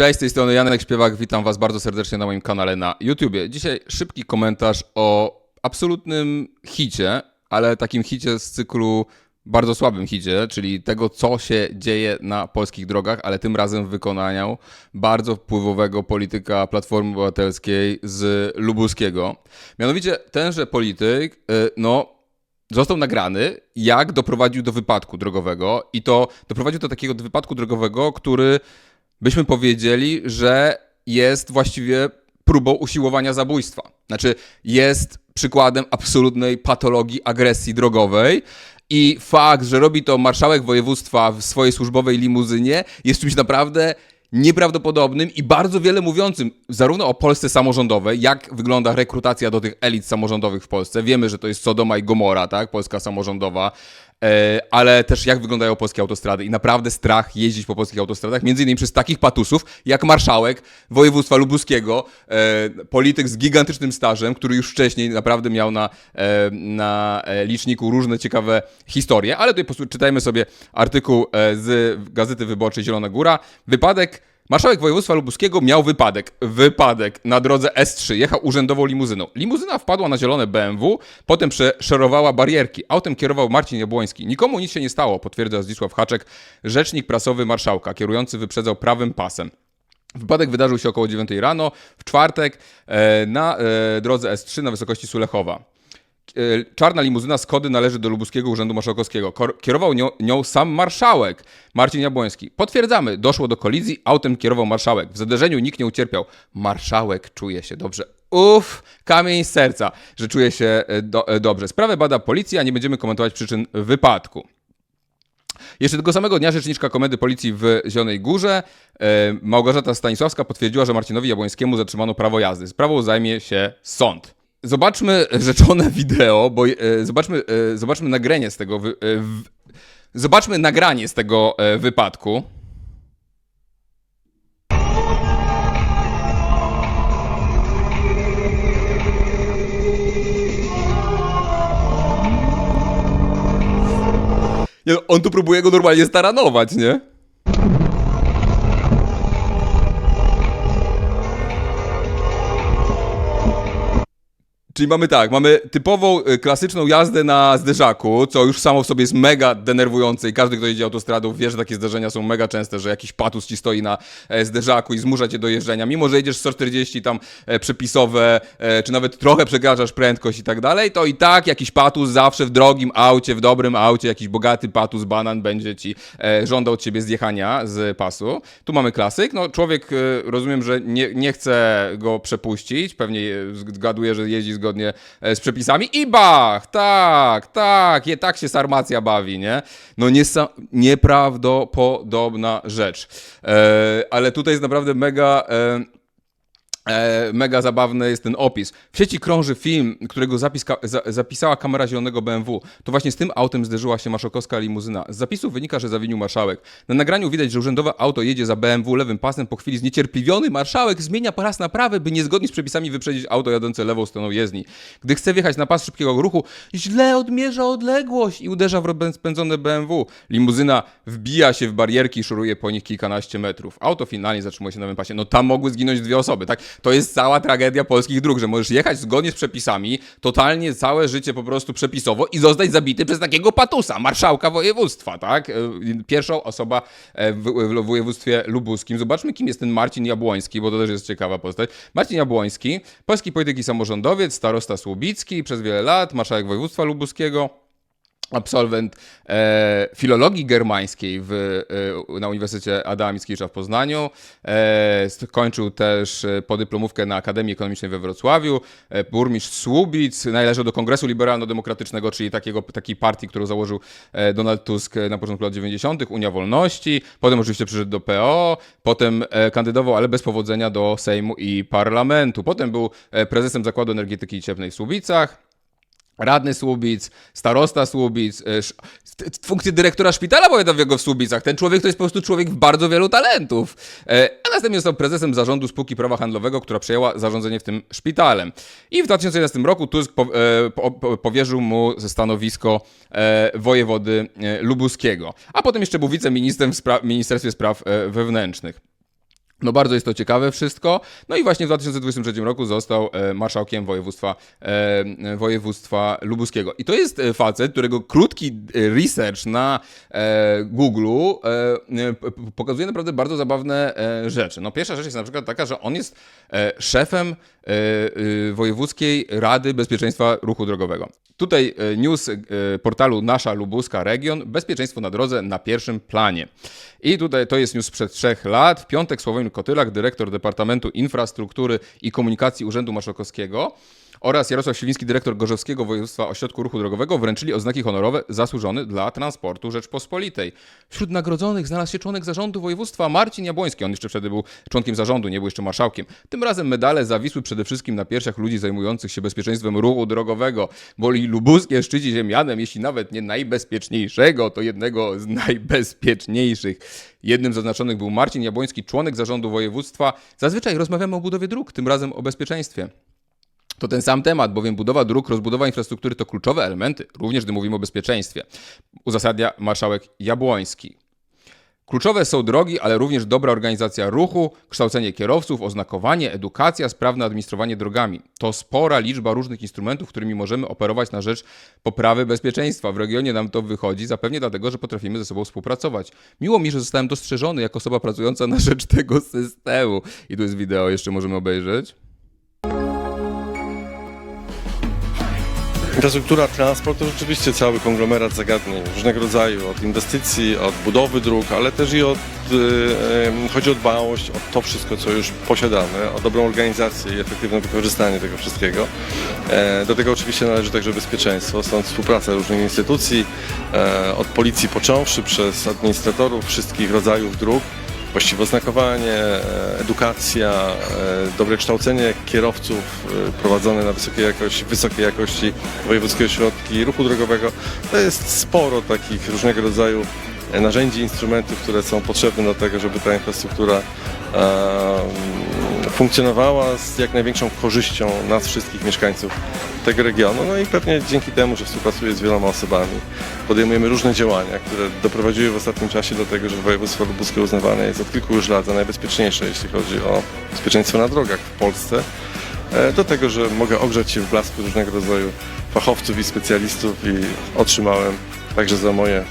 Cześć, z tej strony Janek Śpiewak, witam Was bardzo serdecznie na moim kanale na YouTubie. Dzisiaj szybki komentarz o absolutnym hicie, ale takim hicie z cyklu bardzo słabym hicie, czyli tego, co się dzieje na polskich drogach, ale tym razem w bardzo wpływowego polityka Platformy Obywatelskiej z Lubuskiego. Mianowicie tenże polityk, y, no, został nagrany, jak doprowadził do wypadku drogowego i to doprowadził do takiego wypadku drogowego, który byśmy powiedzieli, że jest właściwie próbą usiłowania zabójstwa. Znaczy, jest przykładem absolutnej patologii agresji drogowej. I fakt, że robi to marszałek województwa w swojej służbowej limuzynie, jest czymś naprawdę nieprawdopodobnym i bardzo wiele mówiącym zarówno o Polsce samorządowej, jak wygląda rekrutacja do tych elit samorządowych w Polsce. Wiemy, że to jest Sodoma i Gomora, tak? Polska samorządowa, ale też jak wyglądają polskie autostrady i naprawdę strach jeździć po polskich autostradach, między innymi przez takich patusów jak marszałek województwa lubuskiego, e, polityk z gigantycznym stażem, który już wcześniej naprawdę miał na, e, na e, liczniku różne ciekawe historie, ale tutaj czytajmy sobie artykuł e, z Gazety Wyborczej Zielona Góra. Wypadek Marszałek województwa lubuskiego miał wypadek. Wypadek na drodze S3. Jechał urzędową limuzyną. Limuzyna wpadła na zielone BMW, potem przeszerowała barierki. Autem kierował Marcin Jabłoński. Nikomu nic się nie stało, potwierdza Zdzisław Haczek, rzecznik prasowy marszałka. Kierujący wyprzedzał prawym pasem. Wypadek wydarzył się około 9 rano w czwartek e, na e, drodze S3 na wysokości Sulechowa. E, Czarna limuzyna Skody należy do Lubuskiego Urzędu Marszałkowskiego. Kierował nią, nią sam marszałek Marcin Jabłoński. Potwierdzamy, doszło do kolizji, autem kierował marszałek. W zderzeniu nikt nie ucierpiał. Marszałek czuje się dobrze. Uff, kamień z serca, że czuje się e, do, e, dobrze. Sprawę bada policja, nie będziemy komentować przyczyn wypadku. Jeszcze tego samego dnia rzeczniczka Komendy Policji w Zielonej Górze Małgorzata Stanisławska potwierdziła, że Marcinowi Jabłońskiemu zatrzymano prawo jazdy. Sprawą zajmie się sąd. Zobaczmy rzeczone wideo, bo e, zobaczmy, e, zobaczmy nagranie z tego. Wy, e, w, zobaczmy nagranie z tego e, wypadku. No, on tu próbuje go normalnie staranować, nie? Czyli mamy tak, mamy typową y, klasyczną jazdę na zderzaku, co już samo w sobie jest mega denerwujące i każdy, kto jedzie autostradą wie, że takie zdarzenia są mega częste, że jakiś patus ci stoi na e, zderzaku i zmusza cię do jeżdżenia. Mimo, że jedziesz 140 tam e, przepisowe, e, czy nawet trochę przekraczasz prędkość i tak dalej, to i tak jakiś patus zawsze w drogim aucie, w dobrym aucie, jakiś bogaty patus, banan będzie ci żądał od ciebie zjechania z pasu. Tu mamy klasyk, no człowiek, rozumiem, że nie, nie chce go przepuścić, pewnie zgaduje, że jeździ zgodnie e, z przepisami i bach, tak, tak, je, tak się sarmacja bawi, nie? No niesa- nieprawdopodobna rzecz. E, ale tutaj jest naprawdę mega... E, mega zabawny jest ten opis. W sieci krąży film, którego zapis ka- za- zapisała kamera zielonego BMW. To właśnie z tym autem zderzyła się marszałkowska limuzyna. Z zapisu wynika, że zawinił marszałek. Na nagraniu widać, że urzędowe auto jedzie za BMW lewym pasem. Po chwili zniecierpliwiony marszałek zmienia pas na prawy, by niezgodnie z przepisami wyprzedzić auto jadące lewą stroną jezdni. Gdy chce wjechać na pas szybkiego ruchu, źle odmierza odległość i uderza w rozpędzone BMW. Limuzyna wbija się w barierki i szuruje po nich kilkanaście metrów. Auto finalnie zatrzymuje się na nowym pasie. No tam mogły zginąć dwie osoby, tak? To jest cała tragedia polskich dróg, że możesz jechać zgodnie z przepisami, totalnie całe życie po prostu przepisowo i zostać zabity przez takiego patusa, marszałka województwa, tak? E, Pierwszą osoba e, w, w województwie lubuskim. Zobaczmy, kim jest ten Marcin Jabłoński, bo to też jest ciekawa postać. Marcin Jabłoński, polski polityk i samorządowiec, starosta słubicki przez wiele lat, marszałek województwa lubuskiego absolwent e, filologii germańskiej w, e, na Uniwersytecie Adama Mickiewicza w Poznaniu. E, skończył też e, podyplomówkę na Akademii Ekonomicznej we Wrocławiu. E, burmistrz Słubic, należał do Kongresu Liberalno-Demokratycznego, czyli takiego, takiej partii, którą założył e, Donald Tusk na początku lat 90., Unia Wolności. Potem oczywiście przyszedł do PO, potem e, kandydował, ale bez powodzenia do Sejmu i Parlamentu. Potem był e, prezesem Zakładu Energetyki Cieplnej w Słubicach radny Słubic, starosta Słubic, t- funkcję dyrektora szpitala powiatowego w Słubicach. Ten człowiek to jest po prostu człowiek bardzo wielu talentów. E, A następnie został prezesem zarządu spółki prawa handlowego, która przejęła zarządzanie w tym szpitalem. I w 2011 roku Tusk e, po, po, powierzył mu stanowisko e, wojewody e, lubuskiego. A potem jeszcze był wiceministrem w Ministerstwie Spraw e, Wewnętrznych. No bardzo jest to ciekawe wszystko. No i właśnie w 2023 roku został e, marszałkiem województwa, e, województwa lubuskiego. I to jest e, facet, którego krótki e, research na e, Google e, pokazuje naprawdę bardzo zabawne e, rzeczy. No pierwsza rzecz jest na przykład taka, że on jest e, szefem e, e, Wojewódzkiej Rady Bezpieczeństwa Ruchu Drogowego. Tutaj e, news e, portalu Nasza Lubuska Region. Bezpieczeństwo na drodze na pierwszym planie. I tutaj to jest news sprzed trzech lat. W piątek Kotylak, dyrektor Departamentu Infrastruktury i Komunikacji Urzędu Marszałkowskiego oraz Jarosław Siwiński, dyrektor Gorzowskiego Województwa Ośrodku Ruchu Drogowego wręczyli oznaki honorowe zasłużony dla transportu Rzeczpospolitej. Wśród nagrodzonych znalazł się członek zarządu województwa Marcin Jabłoński. On jeszcze wtedy był członkiem zarządu, nie był jeszcze marszałkiem. Tym razem medale zawisły przede wszystkim na piersiach ludzi zajmujących się bezpieczeństwem ruchu drogowego, bo i lubuskie szczyci się mianem, jeśli nawet nie najbezpieczniejszego, to jednego z najbezpieczniejszych. Jednym z zaznaczonych był Marcin Jabłoński, członek zarządu województwa. Zazwyczaj rozmawiamy o budowie dróg, tym razem o bezpieczeństwie. To ten sam temat, bowiem budowa dróg, rozbudowa infrastruktury to kluczowe elementy, również gdy mówimy o bezpieczeństwie. Uzasadnia marszałek Jabłoński. Kluczowe są drogi, ale również dobra organizacja ruchu, kształcenie kierowców, oznakowanie, edukacja, sprawne administrowanie drogami. To spora liczba różnych instrumentów, którymi możemy operować na rzecz poprawy bezpieczeństwa. W regionie nam to wychodzi zapewnie dlatego, że potrafimy ze sobą współpracować. Miło mi, że zostałem dostrzeżony jako osoba pracująca na rzecz tego systemu. I tu jest wideo, jeszcze możemy obejrzeć. Infrastruktura, transport to rzeczywiście cały konglomerat zagadnień różnego rodzaju, od inwestycji, od budowy dróg, ale też i od, y, chodzi o dbałość o to wszystko, co już posiadamy, o dobrą organizację i efektywne wykorzystanie tego wszystkiego. E, Do tego oczywiście należy także bezpieczeństwo, stąd współpraca różnych instytucji, e, od policji począwszy przez administratorów wszystkich rodzajów dróg, właściwe oznakowanie, e, edukacja, e, dobre kształcenie kierowców e, prowadzone na wysokiej jakości, wysokiej jakości wojewódzkie ośrodki ruchu drogowego. To jest sporo takich różnego rodzaju narzędzi, instrumentów, które są potrzebne do tego, żeby ta infrastruktura funkcjonowała z jak największą korzyścią nas wszystkich mieszkańców tego regionu. No i pewnie dzięki temu, że współpracuję z wieloma osobami, podejmujemy różne działania, które doprowadziły w ostatnim czasie do tego, że województwo lubuskie uznawane jest od kilku już lat za najbezpieczniejsze, jeśli chodzi o bezpieczeństwo na drogach w Polsce. E, Do tego, że mogę ogrzać się w blasku różnego rodzaju fachowców i specjalistów i otrzymałem także za moje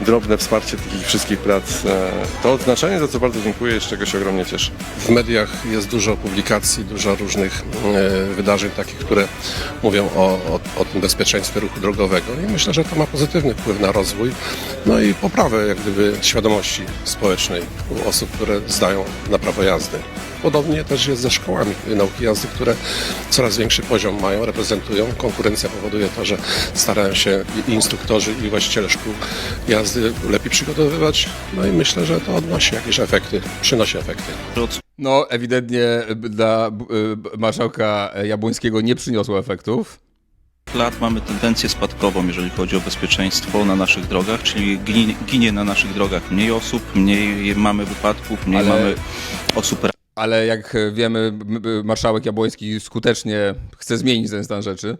drobne wsparcie takich wszystkich prac e, to odznaczenie, za co bardzo dziękuję z czego się ogromnie cieszę. W mediach jest dużo publikacji, dużo różnych e, wydarzeń takich, które mówią o, o, o tym bezpieczeństwie ruchu drogowego i myślę, że to ma pozytywny wpływ na rozwój, no i poprawę jak gdyby świadomości społecznej u osób, które zdają na prawo jazdy. Podobnie też jest ze szkołami nauki jazdy, które coraz większy poziom mają, reprezentują. Konkurencja powoduje to, że starają się i instruktorzy, i właściciele szkół jazdy lepiej przygotowywać. No i myślę, że to odnosi jakieś efekty, przynosi efekty. No, ewidentnie dla b- marszałka Jabłońskiego nie przyniosło efektów. lat mamy tendencję spadkową, jeżeli chodzi o bezpieczeństwo na naszych drogach, czyli ginie, ginie na naszych drogach mniej osób, mniej mamy wypadków, mniej Ale- mamy osób Ale jak wiemy, marszałek Jabłoński skutecznie chce zmienić ten stan rzeczy.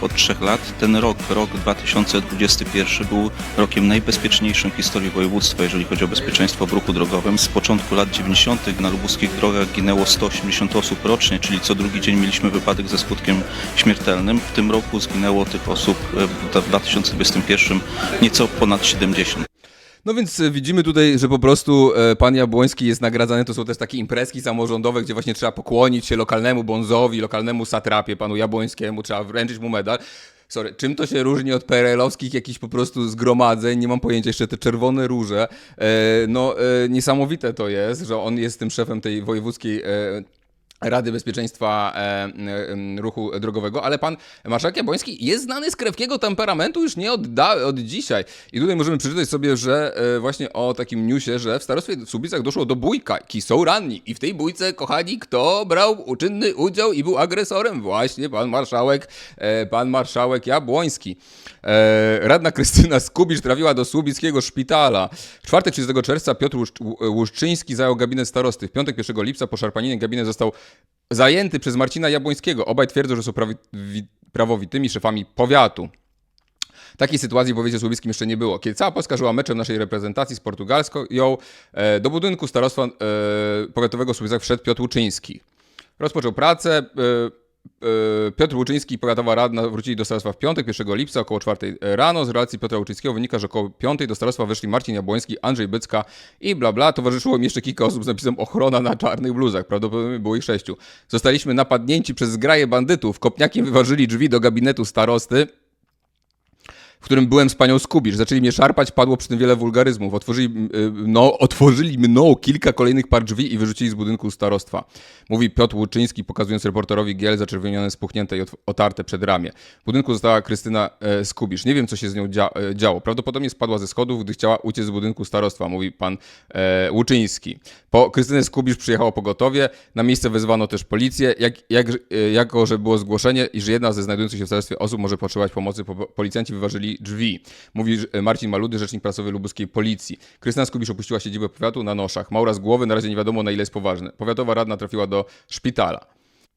Od trzech lat ten rok, rok 2021 był rokiem najbezpieczniejszym w historii województwa, jeżeli chodzi o bezpieczeństwo w ruchu drogowym. Z początku lat 90. na lubuskich drogach ginęło 180 osób rocznie, czyli co drugi dzień mieliśmy wypadek ze skutkiem śmiertelnym. W tym roku zginęło tych osób w 2021 nieco ponad 70. No więc e, widzimy tutaj, że po prostu e, pan Jabłoński jest nagradzany. To są też takie imprezki samorządowe, gdzie właśnie trzeba pokłonić się lokalnemu bonzowi, lokalnemu satrapie, panu Jabłońskiemu, trzeba wręczyć mu medal. Sorry, czym to się różni od PRL-owskich jakichś po prostu zgromadzeń? Nie mam pojęcia, jeszcze te czerwone róże. E, no, niesamowite to jest, że on jest tym szefem tej wojewódzkiej Rady Bezpieczeństwa e, Ruchu Drogowego, ale pan marszałek Jabłoński jest znany z krewkiego temperamentu już nie od, da, od dzisiaj. I tutaj możemy przeczytać sobie, że e, właśnie o takim newsie, że w starostwie w Słubicach doszło do bójki, są ranni. I w tej bójce, kochani, kto brał uczynny udział i był agresorem? Właśnie pan marszałek, e, pan marszałek Jabłoński. Radna Krystyna Skubisz trafiła do Słubickiego szpitala. W czwartek 30 czerwca Piotr Łuszcz- Łuszczyński zajął gabinet starosty. W piątek 1 lipca po szarpaninie gabinet został zajęty przez Marcina Jabłońskiego. Obaj twierdzą, że są prawowitymi szefami powiatu. Takiej sytuacji w powiecie słubickim jeszcze nie było. Kiedy cała Polska żyła meczem naszej reprezentacji z Portugalską, ją e, do budynku starostwa e, powiatowego w Słubicach wszedł Piotr Łuczyński. Rozpoczął pracę. E, Piotr Łuczyński i powiatowa radna wrócili do starostwa w piątek, 1 lipca około 4 rano. Z relacji Piotra Łuczyńskiego wynika, że około 5 do starostwa weszli Marcin Jabłoński, Andrzej Bycka i bla bla. Towarzyszyło mi jeszcze kilka osób z napisem ochrona na czarnych bluzach. Prawdopodobnie było ich sześciu. Zostaliśmy napadnięci przez zgraję bandytów. Kopniakiem wyważyli drzwi do gabinetu starosty w którym byłem z panią Skubisz. Zaczęli mnie szarpać, padło przy tym wiele wulgaryzmów. Otworzyli, y, no, otworzyli mną kilka kolejnych par drzwi i wyrzucili z budynku starostwa. Mówi Piotr Łuczyński, pokazując reporterowi giel zaczerwienione, spuchnięte i ot- otarte przed ramię. W budynku została Krystyna e, Skubisz. Nie wiem, co się z nią dzia- e, działo. Prawdopodobnie spadła ze schodów, gdy chciała uciec z budynku starostwa, mówi pan e, Łuczyński. Po Krystynę Skubisz przyjechało pogotowie. Na miejsce wezwano też policję. Jak, jak, e, jako, że było zgłoszenie, iż jedna ze znajdujących się w starostwie osób może potrzebować pomocy, po, policjanci wyważyli drzwi. Mówi że- Marcin Maludy, rzecznik prasowy lubuskiej policji. Krystyna Skubisz opuściła siedzibę powiatu na noszach. Małra z głowy, na razie nie wiadomo na ile jest poważny. Powiatowa radna trafiła do szpitala.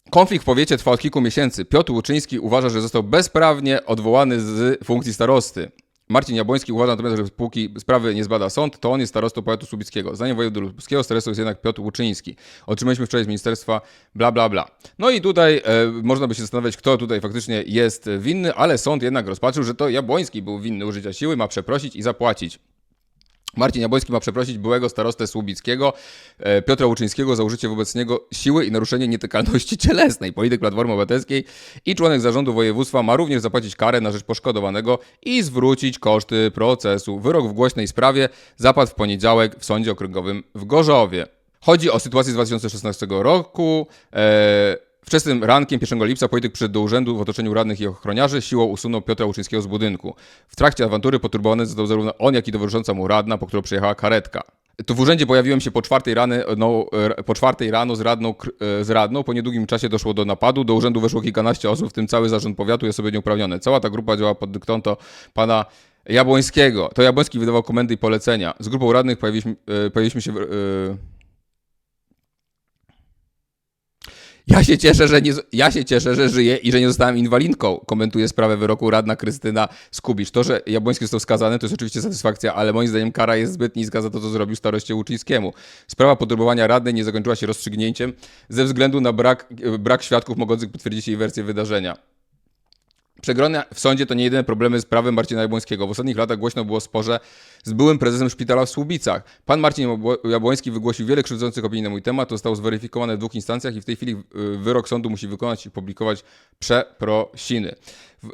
Konflikt w powiecie trwa od kilku miesięcy. Piotr Łuczyński uważa, że został bezprawnie odwołany z funkcji starosty. Marcin Jabłoński uważa natomiast, że póki sprawy nie zbada sąd, to on jest starostą powiatu słubickiego. Zdaniem wojewody lubuskiego starostą jest jednak Piotr Łuczyński. Otrzymaliśmy wczoraj z ministerstwa bla bla bla. No i tutaj e, można by się zastanawiać, kto tutaj faktycznie jest winny, ale sąd jednak rozpatrzył, że to Jabłoński był winny użycia siły, ma przeprosić i zapłacić. Marcin Jabłoński ma przeprosić byłego starostę Słubickiego e, Piotra Łuczyńskiego za użycie wobec niego siły i naruszenie nietykalności cielesnej. Polityk Platformy Obywatelskiej i członek zarządu województwa ma również zapłacić karę na rzecz poszkodowanego i zwrócić koszty procesu. Wyrok w głośnej sprawie zapadł w poniedziałek w Sądzie Okręgowym w Gorzowie. Chodzi o sytuację z 2016 roku. E, Wczesnym rankiem 1 lipca polityk przyszedł do urzędu w otoczeniu radnych i ochroniarzy, siłą usunął Piotra Łuczyńskiego z budynku. W trakcie awantury poturbowany został zarówno on, jak i towarzysząca mu radna, po którą przyjechała karetka. Tu w urzędzie pojawiłem się po czwartej, rany, no, e, po czwartej rano z radną, e, z radną. Po niedługim czasie doszło do napadu. Do urzędu weszło kilkanaście osób, w tym cały zarząd powiatu i osoby nieuprawnione. Cała ta grupa działa pod dyktando pana Jabłońskiego. To Jabłoński wydawał komendy i polecenia. Z grupą radnych pojawiliśmy, e, pojawiliśmy się... W, e, Ja się cieszę, że nie, ja się cieszę, że żyję i że nie zostałem inwalidką, komentuje sprawę wyroku radna Krystyna Skubisz. To, że Jabłoński został skazany, to jest oczywiście satysfakcja, ale moim zdaniem kara jest zbyt niska za to, co zrobił staroście Łuczyńskiemu. Sprawa podróbowania radnej nie zakończyła się rozstrzygnięciem ze względu na brak, brak świadków mogących potwierdzić jej wersję wydarzenia. Przegrania w sądzie to nie jedyne problemy z prawem Marcina Jabłońskiego. W ostatnich latach głośno było sporze z byłym prezesem szpitala w Słubicach. Pan Marcin Jabło- Jabłoński wygłosił wiele krzywdzących opinii na mój temat. To zostało zweryfikowane w dwóch instancjach i w tej chwili y, wyrok sądu musi wykonać i publikować przeprosiny. W, e,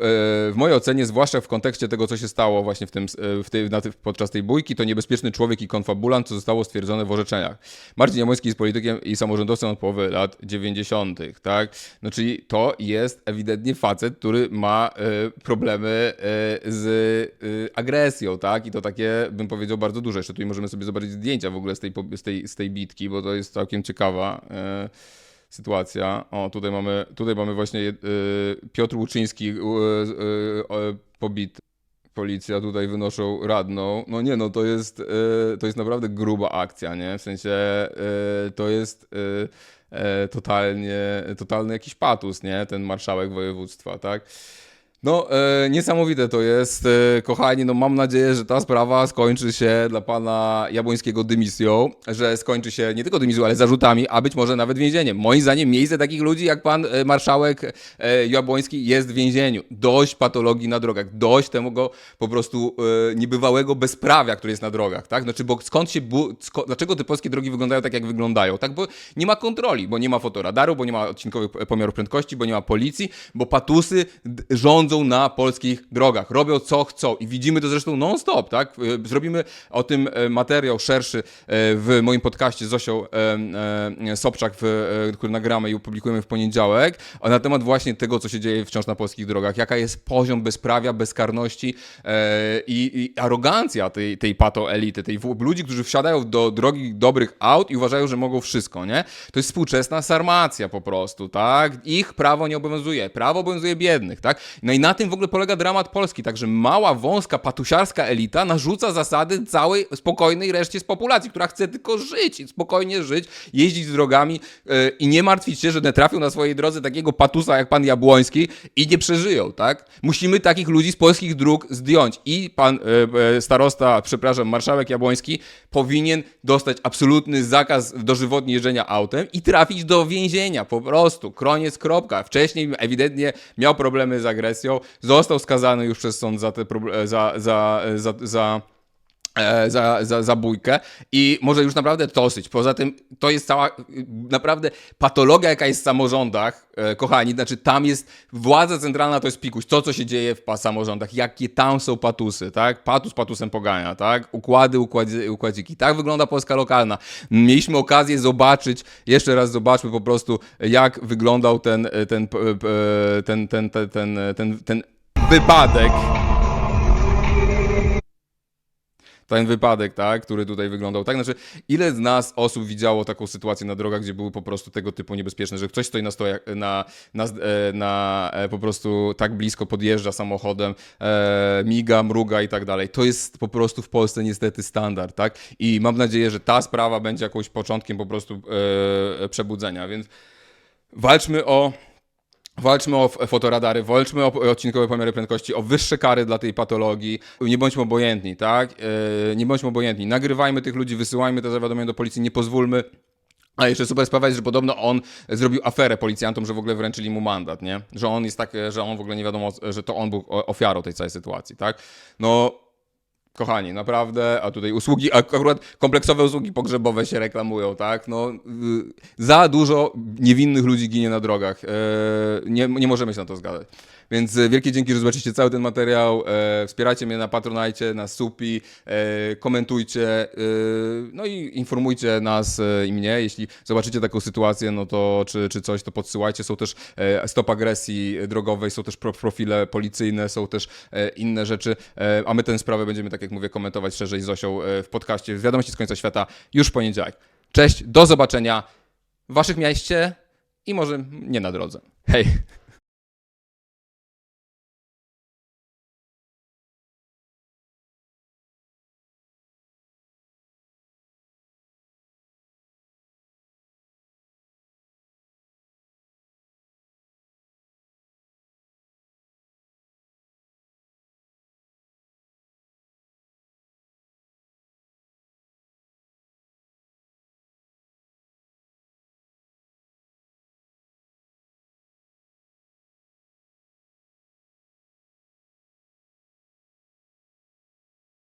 w mojej ocenie, zwłaszcza w kontekście tego, co się stało właśnie w tym, e, w tej, na podczas tej bójki, to niebezpieczny człowiek i konfabulant, co zostało stwierdzone w orzeczeniach. Marcin Jabłoński jest politykiem i samorządowcem od połowy lat 90., tak? No czyli to jest ewidentnie facet, który ma e, problemy e, z e, agresją, tak? I to takie, bym powiedział, bardzo duże. Jeszcze tutaj możemy sobie zobaczyć zdjęcia w ogóle z tej, z tej, z tej bitki, bo to jest całkiem ciekawa. E, sytuacja. O, tutaj mamy, tutaj mamy właśnie y, Piotr Łuczyński y, y, y, pobity. Policja tutaj wynoszą radną. No nie, no to jest, y, to jest naprawdę gruba akcja, nie? W sensie y, to jest y, y, totalnie, totalny jakiś patus, nie? Ten marszałek województwa, tak? No, e, niesamowite to jest, e, kochani. No, mam nadzieję, że ta sprawa skończy się dla pana Jabłońskiego dymisją, że skończy się nie tylko dymisją, ale zarzutami, a być może nawet więzieniem. Moim zdaniem, miejsce takich ludzi jak pan e, marszałek e, Jabłoński jest w więzieniu. Dość patologii na drogach, dość tego po prostu e, niebywałego bezprawia, które jest na drogach, tak? Znaczy, bo skąd się, bu- sko- dlaczego te polskie drogi wyglądają tak, jak wyglądają? Tak, bo nie ma kontroli, bo nie ma fotoradaru, bo nie ma odcinkowych pomiarów prędkości, bo nie ma policji, bo patusy d- na polskich drogach, robią co chcą i widzimy to zresztą non-stop, tak? Y, Zrobimy o tym e, materiał szerszy e, w moim podcaście z Zosią e, e, Sobczak, e, który nagramy i opublikujemy w poniedziałek, na temat właśnie tego, co się dzieje wciąż na polskich drogach, jaka jest poziom bezprawia, bezkarności e, i, arogancja tej, tej pato-elity, tej ludzi, którzy wsiadają do drogi dobrych aut i uważają, że mogą wszystko, nie? To jest współczesna sarmacja po prostu, tak? Ich prawo nie obowiązuje, prawo obowiązuje biednych, tak? No i na tym w ogóle polega dramat Polski. Także mała, wąska, patusiarska elita narzuca zasady całej spokojnej reszcie z populacji, która chce tylko żyć, spokojnie żyć, jeździć drogami yy, i nie martwić się, że nie trafią na swojej drodze takiego patusa jak pan Jabłoński i nie przeżyją, tak? Musimy takich ludzi z polskich dróg zdjąć. I pan yy, starosta, przepraszam, marszałek Jabłoński powinien dostać absolutny zakaz dożywotnie jeżdżenia autem i trafić do więzienia, po prostu. Kroniec, kropka. Wcześniej ewidentnie miał problemy z agresją, został skazany już przez sąd za te proble- za, za, za, za e, za, za zabójkę i może już naprawdę dosyć. Poza tym to jest cała naprawdę patologia, jaka jest w samorządach, e, kochani, znaczy tam jest władza centralna to jest pikuś, to co się dzieje w samorządach, jakie tam są patusy, tak? Patus patusem pogania, tak? Układy, układzi, układziki. Tak wygląda Polska lokalna. Mieliśmy okazję zobaczyć, jeszcze raz zobaczmy po prostu, jak wyglądał ten, ten, p- p- ten, ten, ten, ten, ten, ten wypadek ten wypadek, tak, który tutaj wyglądał tak. Znaczy, ile z nas osób widziało taką sytuację na drogach, gdzie były po prostu tego typu niebezpieczne, że ktoś stoi na stojach, na, na, e, na e, po prostu tak blisko podjeżdża samochodem, e, miga, mruga i tak dalej. To jest po prostu w Polsce niestety standard, tak? I mam nadzieję, że ta sprawa będzie jakąś początkiem po prostu e, przebudzenia, więc walczmy o Walczmy o fotoradary, walczmy o odcinkowe pomiary prędkości, o wyższe kary dla tej patologii. Nie bądźmy obojętni, tak? Yy, nie bądźmy obojętni. Nagrywajmy tych ludzi, wysyłajmy te zawiadomienia do policji, nie pozwólmy. A jeszcze super sprawa jest, że podobno on zrobił aferę policjantom, że w ogóle wręczyli mu mandat, nie? Że on jest tak, że on w ogóle nie wiadomo, że to on był ofiarą tej całej sytuacji, tak? No, Kochani, naprawdę, a tutaj usługi, akurat kompleksowe usługi pogrzebowe się reklamują, tak? No, y, za dużo niewinnych ludzi ginie na drogach. E, nie, nie możemy się na to zgadzać. Więc e, wielkie dzięki, że zobaczycie cały ten materiał. E, wspierajcie mnie na Patronajcie, na Supi, e, komentujcie, e, no i informujcie nas i mnie. Jeśli zobaczycie taką sytuację, no to czy, czy coś, to podsyłajcie. Są też stop agresji drogowej, są też pro, profile policyjne, są też inne rzeczy, a my tę sprawę będziemy, tak jak mówię, komentować szerzej z Zosią e, w podcaście Wiadomości z końca świata już w poniedziałek. Cześć, do zobaczenia w waszych mieście i może nie na drodze. Hej!